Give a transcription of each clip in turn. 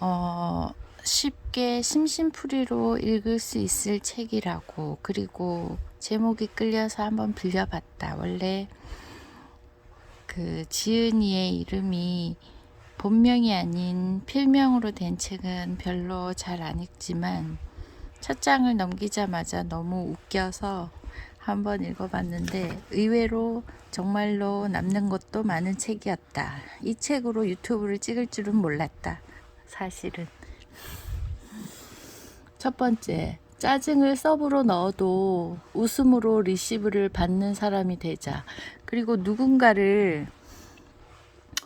어, 쉽게 심심풀이로 읽을 수 있을 책이라고 그리고 제목이 끌려서 한번 빌려봤다. 원래 그 지은이의 이름이 본명이 아닌 필명으로 된 책은 별로 잘 안 읽지만 첫 장을 넘기자마자 너무 웃겨서 한번 읽어봤는데 의외로 정말로 남는 것도 많은 책이었다. 이 책으로 유튜브를 찍을 줄은 몰랐다. 사실은. 첫 번째, 짜증을 서브로 넣어도 웃음으로 리시브를 받는 사람이 되자. 그리고 누군가를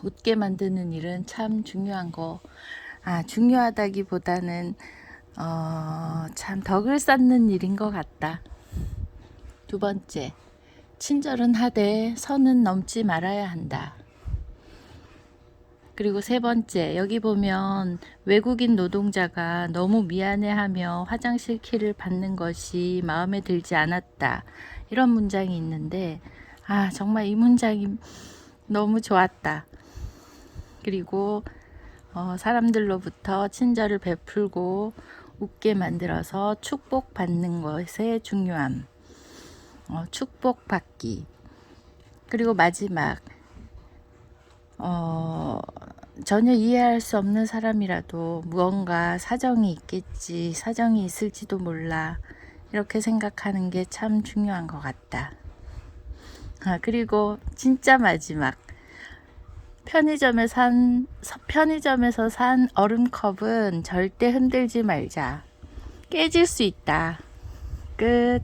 웃게 만드는 일은 참 중요한 거. 아, 중요하다기보다는, 어, 참 덕을 쌓는 일인 것 같다. 두 번째, 친절은 하되 선은 넘지 말아야 한다. 그리고 세 번째, 여기 보면 외국인 노동자가 너무 미안해하며 화장실 키를 받는 것이 마음에 들지 않았다. 이런 문장이 있는데, 아, 정말 이 문장이 너무 좋았다. 그리고 어, 사람들로부터 친절을 베풀고 웃게 만들어서 축복받는 것의 중요함. 어, 축복받기. 그리고 마지막, 어, 전혀 이해할 수 없는 사람이라도 무언가 사정이 있겠지, 사정이 있을지도 몰라. 이렇게 생각하는 게 참 중요한 것 같다. 아, 그리고 진짜 마지막. 편의점에 산, 서- 편의점에서 산 얼음컵은 절대 흔들지 말자. 깨질 수 있다. 끝.